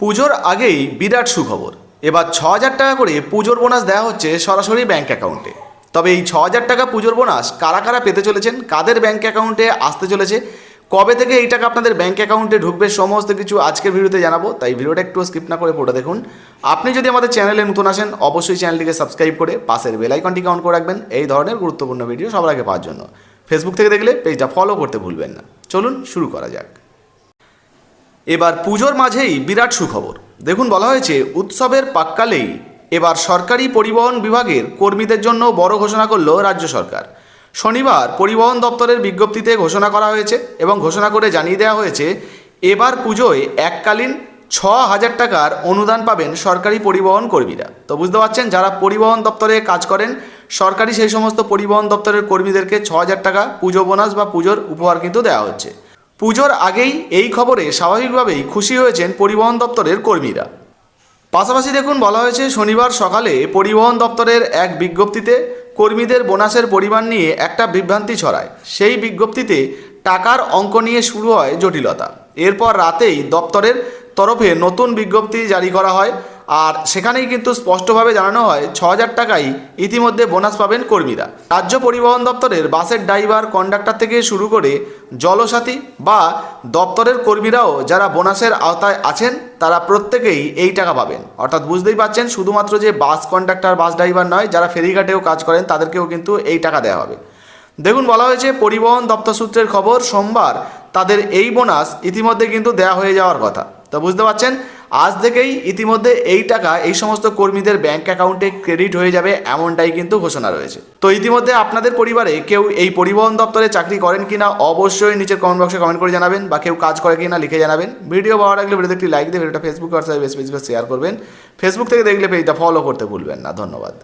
পুজোর আগেই বিরাট সুখবর। এবার ছ হাজার টাকা করে পুজোর বোনাস দেওয়া হচ্ছে সরাসরি ব্যাঙ্ক অ্যাকাউন্টে তবে এই ছ হাজার টাকা পুজোর বোনাস কারা কারা পেতে চলেছেন, কাদের ব্যাঙ্ক অ্যাকাউন্টে আসতে চলেছে, কবে থেকে এই টাকা আপনাদের ব্যাঙ্ক অ্যাকাউন্টে ঢুকবে সমস্ত কিছু আজকের ভিডিওতে জানাব, তাই ভিডিওটা একটু স্কিপ না করে পড়ে দেখুন। আপনি যদি আমাদের চ্যানেলে নতুন আসেন, অবশ্যই চ্যানেলটিকে সাবস্ক্রাইব করে পাশের বেলাইকনটিকে অন করে রাখবেন, এই ধরনের গুরুত্বপূর্ণ ভিডিও সবার আগে পাওয়ার জন্য। ফেসবুক থেকে দেখলে পেজটা ফলো করতে ভুলবেন না। চলুন শুরু করা যাক। এবার পুজোর মাঝেই বিরাট সুখবর। দেখুন, বলা হয়েছে, উৎসবের পাককালেই এবার সরকারি পরিবহন বিভাগের কর্মীদের জন্য বড় ঘোষণা করল রাজ্য সরকার। শনিবার পরিবহন দপ্তরের বিজ্ঞপ্তিতে ঘোষণা করা হয়েছে এবং ঘোষণা করে জানিয়ে দেওয়া হয়েছে, এবার পুজোয় এককালীন ছ হাজার টাকার অনুদান পাবেন সরকারি পরিবহন কর্মীরা। তো বুঝতে পারছেন, যারা পরিবহন দপ্তরে কাজ করেন, সরকারি সেই সমস্ত পরিবহন দপ্তরের কর্মীদেরকে ছ হাজার টাকা পুজো বোনাস বা পুজোর উপহার কিন্তু দেওয়া হচ্ছে। পুজোর আগেই এই খবরে স্বাভাবিকভাবেই খুশি হয়েছেন পরিবহন দপ্তরের কর্মীরা। পাশাপাশি দেখুন, বলা হয়েছে, শনিবার সকালে পরিবহন দপ্তরের এক বিজ্ঞপ্তিতে কর্মীদের বোনাসের পরিমাণ নিয়ে একটা বিভ্রান্তি ছড়ায়। সেই বিজ্ঞপ্তিতে টাকার অঙ্ক নিয়ে শুরু হয় জটিলতা। এরপর রাতেই দপ্তরের তরফে নতুন বিজ্ঞপ্তি জারি করা হয়। আর সেখানেই কিন্তু স্পষ্টভাবে জানানো হয় ছ হাজার টাকাই ইতিমধ্যে বোনাস পাবেন কর্মীরা। রাজ্য পরিবহন দপ্তরের বাসের ড্রাইভার, কন্ডাক্টর থেকে শুরু করে জলসাথী বা দপ্তরের কর্মীরাও যারা বোনাসের আওতায় আছেন, তারা প্রত্যেকেই এই টাকা পাবেন। অর্থাৎ বুঝতেই পাচ্ছেন, শুধুমাত্র যে বাস কন্ডাক্টর, বাস ড্রাইভার নয়, যারা ফেরিঘাটেও কাজ করেন, তাদেরকেও কিন্তু এই টাকা দেওয়া হবে। দেখুন, বলা হয়েছে পরিবহন দপ্তর সূত্রের খবর, সোমবার তাদের এই বোনাস ইতিমধ্যে কিন্তু দেওয়া হয়ে যাওয়ার কথা। তো বুঝতে পারছেন আজ থেকেই ইতিমধ্যে এই টাকা এই সমস্ত কর্মীদের ব্যাংক অ্যাকাউন্টে ক্রেডিট হয়ে যাবে এমনটাই কিন্তু ঘোষণা রয়েছে। তো ইতিমধ্যে আপনাদের পরিবারে কেউ এই পরিবহন দপ্তরে চাকরি করেন কিনা অবশ্যই নিচের কমেন্ট বক্সে কমেন্ট করে জানাবেন বা কেউ কাজ করে কিনা লিখে জানাবেন। ভিডিও ভালো লাগলে ভিডিওতে একটি লাইক দিয়ে ভিডিওটা ফেসবুক হোয়াটসঅ্যাপে বেশ বেশ শেয়ার করবেন। ফেসবুক থেকে দেখলে পেজটা ফলো করতে ভুলবেন না। ধন্যবাদ।